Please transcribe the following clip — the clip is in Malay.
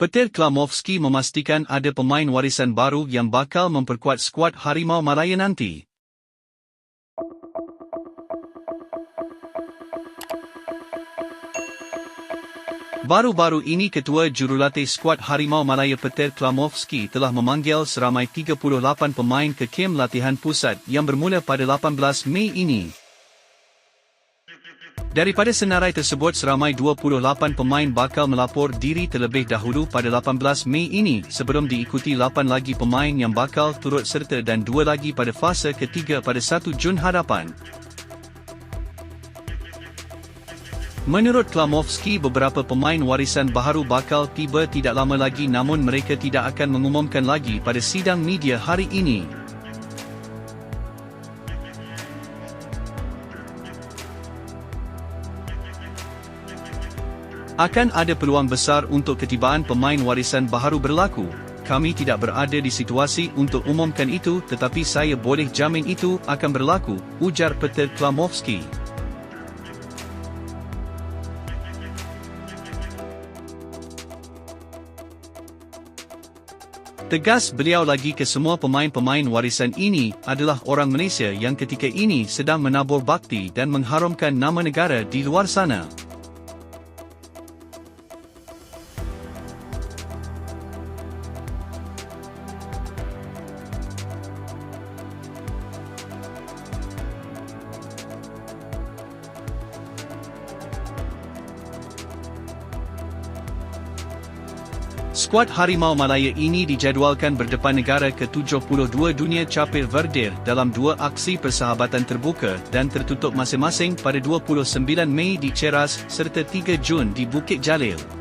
Petir Klamovski memastikan ada pemain warisan baru yang bakal memperkuat skuad Harimau Malaya nanti. Baru-baru ini Ketua Jurulatih Skuad Harimau Malaya Peter Klamovski telah memanggil seramai 38 pemain ke kem latihan pusat yang bermula pada 18 Mei ini. Daripada senarai tersebut seramai 28 pemain bakal melapor diri terlebih dahulu pada 18 Mei ini sebelum diikuti 8 lagi pemain yang bakal turut serta dan 2 lagi pada fasa ketiga pada 1 Jun hadapan. Menurut Klamovski beberapa pemain warisan baharu bakal tiba tidak lama lagi namun mereka tidak akan mengumumkan lagi pada sidang media hari ini. Akan ada peluang besar untuk ketibaan pemain warisan baharu berlaku. Kami tidak berada di situasi untuk umumkan itu tetapi saya boleh jamin itu akan berlaku, ujar Peter Klamovski. Tegas beliau lagi ke semua pemain-pemain warisan ini adalah orang Malaysia yang ketika ini sedang menabur bakti dan mengharumkan nama negara di luar sana. Skuad Harimau Malaya ini dijadualkan berdepan negara ke-72 dunia Capir Verdir dalam dua aksi persahabatan terbuka dan tertutup masing-masing pada 29 Mei di Ceras serta 3 Jun di Bukit Jalil.